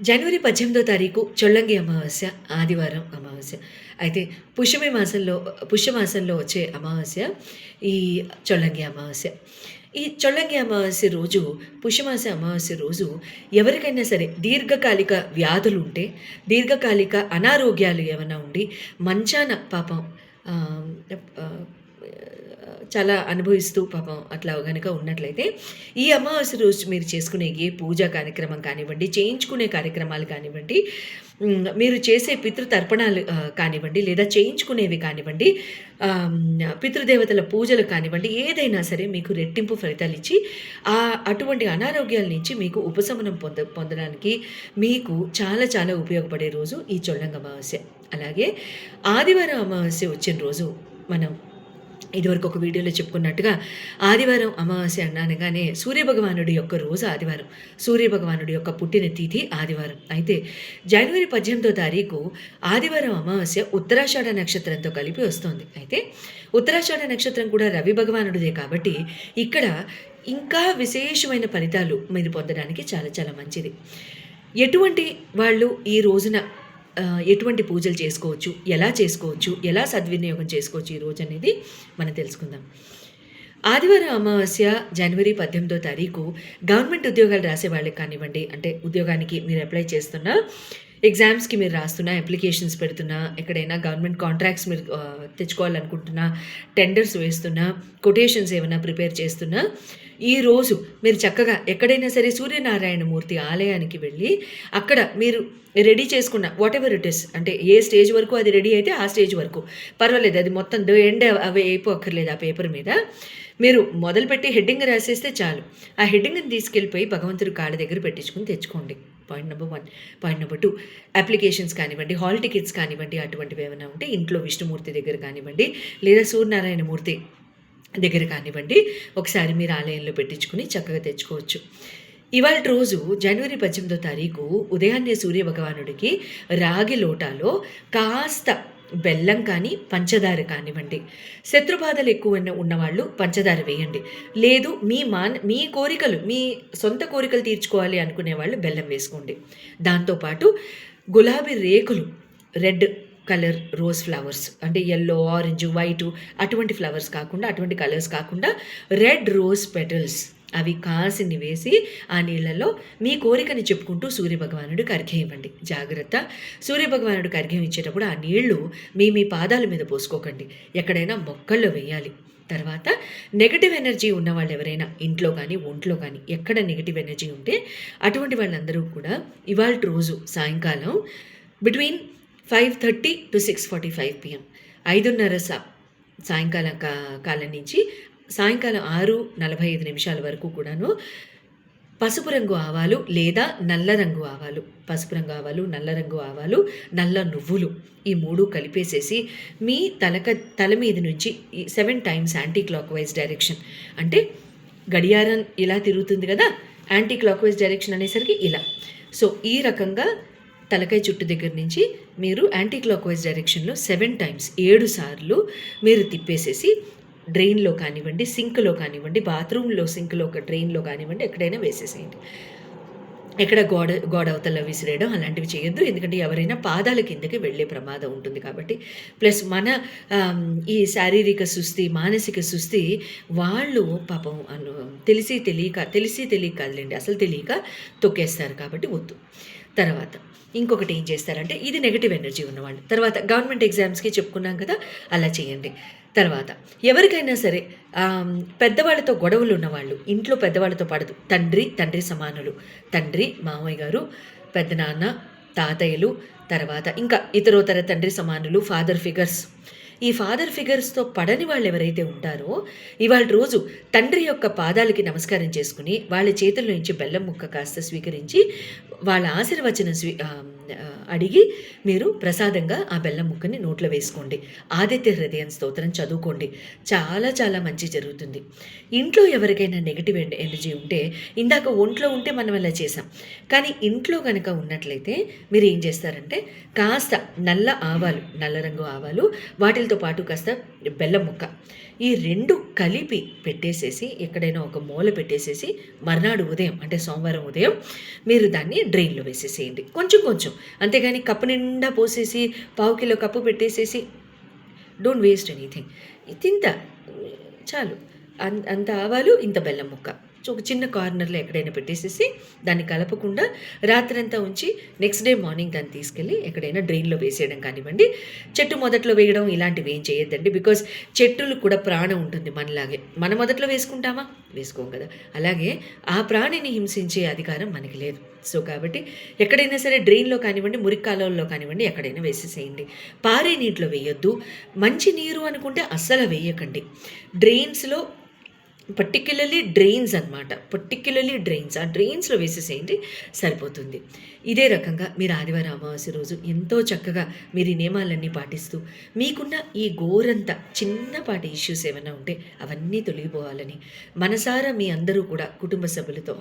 జనవరి పద్దెనిమిదో తారీఖు చొల్లంగి అమావాస్య ఆదివారం అమావాస్య. అయితే పుష్యమి మాసంలో పుష్యమాసంలో వచ్చే అమావాస్య ఈ చొల్లంగి అమావాస్య. ఈ చొల్లంగి అమావాస్య రోజు పుష్యమాస అమావాస్య రోజు ఎవరికైనా సరే దీర్ఘకాలిక వ్యాధులు ఉంటే దీర్ఘకాలిక అనారోగ్యాలు ఏమైనా ఉండి మంచాన పాపం చాలా అనుభవిస్తూ పాపం అట్లా కనుక ఉన్నట్లయితే ఈ అమావాస్య రోజు మీరు చేసుకునే ఏ పూజా కార్యక్రమం కానివ్వండి చేయించుకునే కార్యక్రమాలు కానివ్వండి మీరు చేసే పితృతర్పణాలు కానివ్వండి లేదా చేయించుకునేవి కానివ్వండి పితృదేవతల పూజలు కానివ్వండి ఏదైనా సరే మీకు రెట్టింపు ఫలితాలు ఇచ్చి ఆ అటువంటి అనారోగ్యాల నుంచి మీకు ఉపశమనం పొంద పొందడానికి మీకు చాలా చాలా ఉపయోగపడే రోజు ఈ చొల్లంగ అమావాస్య. అలాగే ఆదివారం అమావాస్య వచ్చిన రోజు మనం ఇదివరకు ఒక వీడియోలో చెప్పుకున్నట్టుగా ఆదివారం అమావాస్య అనగానే సూర్యభగవానుడి యొక్క రోజు ఆదివారం. సూర్యభగవానుడి యొక్క పుట్టిన తిథి ఆదివారం. అయితే జనవరి పద్దెనిమిదో తారీఖు ఆదివారం అమావాస్య ఉత్తరాషాఢ నక్షత్రంతో కలిపి వస్తుంది. అయితే ఉత్తరాషాఢ నక్షత్రం కూడా రవి భగవానుడిదే కాబట్టి ఇక్కడ ఇంకా విశేషమైన ఫలితాలు మీరు పొందడానికి చాలా చాలా మంచిది. ఎటువంటి వాళ్ళు ఈ రోజున ఎటువంటి పూజలు చేసుకోవచ్చు ఎలా చేసుకోవచ్చు ఎలా సద్వినియోగం చేసుకోవచ్చు ఈ రోజు అనేది మనం తెలుసుకుందాం. ఆదివారం అమావాస్య జనవరి పద్దెనిమిదో తారీఖు గవర్నమెంట్ ఉద్యోగాలు రాసే వాళ్ళకి కానివ్వండి అంటే ఉద్యోగానికి మీరు అప్లై చేస్తున్నా ఎగ్జామ్స్కి మీరు రాస్తున్నా అప్లికేషన్స్ పెడుతున్నా ఎక్కడైనా గవర్నమెంట్ కాంట్రాక్ట్స్ మీరు తెచ్చుకోవాలనుకుంటున్నా టెండర్స్ వేస్తున్నా కొటేషన్స్ ఏమైనా ప్రిపేర్ చేస్తున్నా ఈ రోజు మీరు చక్కగా ఎక్కడైనా సరే సూర్యనారాయణమూర్తి ఆలయానికి వెళ్ళి అక్కడ మీరు రెడీ చేసుకున్న వాట్ ఎవర్ ఇట్ ఇస్ అంటే ఏ స్టేజ్ వరకు అది రెడీ అయితే ఆ స్టేజ్ వరకు పర్వాలేదు అది మొత్తం ఎండ్ అవి అయిపోక్కర్లేదు ఆ పేపర్ మీద మీరు మొదలుపెట్టి హెడ్డింగ్ రాసేస్తే చాలు. ఆ హెడ్డింగ్ని తీసుకెళ్ళిపోయి భగవంతుడు కాళ్ళ దగ్గర పెట్టించుకుని తెచ్చుకోండి. Point number one point number two applications కానివ్వండి హాల్ టికెట్స్ కానివ్వండి అటువంటివి ఏమైనా ఉంటే ఇంట్లో విష్ణుమూర్తి దగ్గర కానివ్వండి లేదా సూర్యనారాయణ మూర్తి దగ్గర కానివ్వండి ఒకసారి మీరు ఆలయంలో పెట్టించుకుని చక్కగా తెచ్చుకోవచ్చు. ఇవాళ రోజు జనవరి పద్దెనిమిదో తారీఖు ఉదయాన్నే సూర్య భగవానుడికి రాగి లోటాలో కాస్త బెల్లం కానీ పంచదార కానివ్వండి. శత్రుబాధలు ఎక్కువ ఉన్నవాళ్ళు పంచదార వేయండి. లేదు మీ మాన్ మీ కోరికలు మీ సొంత కోరికలు తీర్చుకోవాలి అనుకునే వాళ్ళు బెల్లం వేసుకోండి. దాంతోపాటు గులాబీ రేకులు రెడ్ కలర్ రోజ్ ఫ్లవర్స్ అంటే ఎల్లో ఆరెంజ్ వైట్ అటువంటి ఫ్లవర్స్ కాకుండా అటువంటి కలర్స్ కాకుండా రెడ్ రోజ్ పెటల్స్ అవి కాసిని వేసి ఆ నీళ్ళలో మీ కోరికని చెప్పుకుంటూ సూర్యభగవానుడికి అర్ఘ్యం ఇవ్వండి. జాగ్రత్త. సూర్యభగవానుడికి అర్ఘ్యం ఇచ్చేటప్పుడు ఆ నీళ్ళు మీ మీ పాదాల మీద పోసుకోకండి. ఎక్కడైనా మొక్కల్లో వేయాలి. తర్వాత నెగటివ్ ఎనర్జీ ఉన్న వాళ్ళు ఎవరైనా ఇంట్లో కానీ ఒంట్లో కానీ ఎక్కడ నెగటివ్ ఎనర్జీ ఉంటే అటువంటి వాళ్ళందరూ కూడా ఇవాళ రోజు సాయంకాలం between five thirty to six forty five PM ఐదున్నర సా సాయంకాలం కా కాలం నుంచి సాయంకాలం ఆరు నలభై ఐదు నిమిషాల వరకు కూడాను పసుపు రంగు ఆవాలు లేదా నల్ల రంగు ఆవాలు పసుపు రంగు ఆవాలు నల్ల రంగు ఆవాలు నల్ల నువ్వులు ఈ మూడు కలిపేసేసి మీ తలక తల మీద నుంచి seven times anticlockwise direction అంటే గడియారం ఇలా తిరుగుతుంది కదా యాంటీ క్లాక్ వైజ్ డైరెక్షన్ అనేసరికి ఇలా. సో ఈ రకంగా తలకాయ చుట్టు దగ్గర నుంచి మీరు యాంటీ క్లాక్ వైజ్ డైరెక్షన్లో సెవెన్ టైమ్స్ ఏడు సార్లు మీరు తిప్పేసేసి డ్రైన్లో కానివ్వండి సింక్లో కానివ్వండి బాత్రూంలో సింక్లో ఒక డ్రైన్లో కానివ్వండి ఎక్కడైనా వేసేసేయండి. ఎక్కడ గోడ గోడ అవతల విసిరేయడం అలాంటివి చేయొద్దు. ఎందుకంటే ఎవరైనా పాదాల కిందకి వెళ్ళే ప్రమాదం ఉంటుంది కాబట్టి. ప్లస్ మన ఈ శారీరక సుస్థి మానసిక సుస్థి వాళ్ళు పాపం అను తెలిసి తెలియక తెలిసి తెలియక కాదులేండి. అసలు తెలియక తొక్కేస్తారు కాబట్టి వద్దు. తర్వాత ఇంకొకటి ఏం చేస్తారంటే ఇది నెగటివ్ ఎనర్జీ ఉన్నవాళ్ళు. తర్వాత గవర్నమెంట్ ఎగ్జామ్స్కి చెప్పుకున్నాం కదా అలా చేయండి. తర్వాత ఎవరికైనా సరే పెద్దవాళ్ళతో గొడవలు ఉన్నవాళ్ళు ఇంట్లో పెద్దవాళ్ళతో పడదు తండ్రి తండ్రి సమానులు తండ్రి మామయ్య గారు పెద్దనాన్న తాతయ్యలు తర్వాత ఇంకా ఇతరోతర తండ్రి సమానులు ఫాదర్ ఫిగర్స్ ఈ ఫాదర్ ఫిగర్స్తో పడని వాళ్ళు ఎవరైతే ఉంటారో ఇవాళ రోజు తండ్రి యొక్క పాదాలకి నమస్కారం చేసుకుని వాళ్ళ చేతుల నుంచి బెల్లం ముక్క కాస్త స్వీకరించి వాళ్ళ ఆశీర్వచనం స్వీ అడిగి మీరు ప్రసాదంగా ఆ బెల్లం ముక్కని నోట్లో వేసుకోండి. ఆదిత్య హృదయం స్తోత్రం చదువుకోండి. చాలా చాలా మంచి జరుగుతుంది. ఇంట్లో ఎవరికైనా నెగిటివ్ ఎనర్జీ ఉంటే ఇందాక ఒంట్లో ఉంటే మనం అలా చేసాం కానీ ఇంట్లో కనుక ఉన్నట్లయితే మీరు ఏం చేస్తారంటే కాస్త నల్ల ఆవాలు నల్ల రంగు ఆవాలు వాటితో పాటు కాస్త బెల్లం ముక్క ఈ రెండు కలిపి పెట్టేసేసి ఎక్కడైనా ఒక మూల పెట్టేసేసి మర్నాడు ఉదయం అంటే సోమవారం ఉదయం మీరు దాన్ని డ్రైన్లో వేసేసేయండి. కొంచెం కొంచెం. అంతేగాని కప్పు నిండా పోసేసి పావు కిలో కప్పు పెట్టేసేసి డోంట్ వేస్ట్ ఎనీథింగ్ ఇంత చాలు. అంత ఆవాలు ఇంత బెల్లం ముక్క. ఒక చిన్న కార్నర్లో ఎక్కడైనా పెట్టేసేసి దాన్ని కలపకుండా రాత్రంతా ఉంచి నెక్స్ట్ డే మార్నింగ్ దాన్ని తీసుకెళ్ళి ఎక్కడైనా డ్రైన్లో వేసేయడం కానివ్వండి. చెట్టు మొదట్లో వేయడం ఇలాంటివి ఏం చేయొద్దండి. బికాజ్ చెట్టులు కూడా ప్రాణం ఉంటుంది మనలాగే. మన మొదట్లో వేసుకుంటామా? వేసుకోం కదా. అలాగే ఆ ప్రాణిని హింసించే అధికారం మనకి లేదు. సో కాబట్టి ఎక్కడైనా సరే డ్రైన్లో కానివ్వండి మురికి కాలువల్లో కానివ్వండి ఎక్కడైనా వేసేసేయండి. పారే నీటిలో వేయొద్దు. మంచి నీరు అనుకుంటే అస్సలు వేయకండి. డ్రైన్స్లో పర్టిక్యులర్లీ డ్రెయిన్స్ అనమాట పర్టిక్యులర్లీ డ్రెయిన్స్ ఆ డ్రెయిన్స్లో వేసేసేయండి సరిపోతుంది. ఇదే రకంగా మీరు ఆదివారం అమావాస్య రోజు ఎంతో చక్కగా మీరు ఈ నియమాలన్నీ పాటిస్తూ మీకున్న ఈ గోరంత చిన్నపాటి ఇష్యూస్ ఏమైనా ఉంటే అవన్నీ తొలగిపోవాలని మనసారా మీ అందరూ కూడా కుటుంబ సభ్యులతో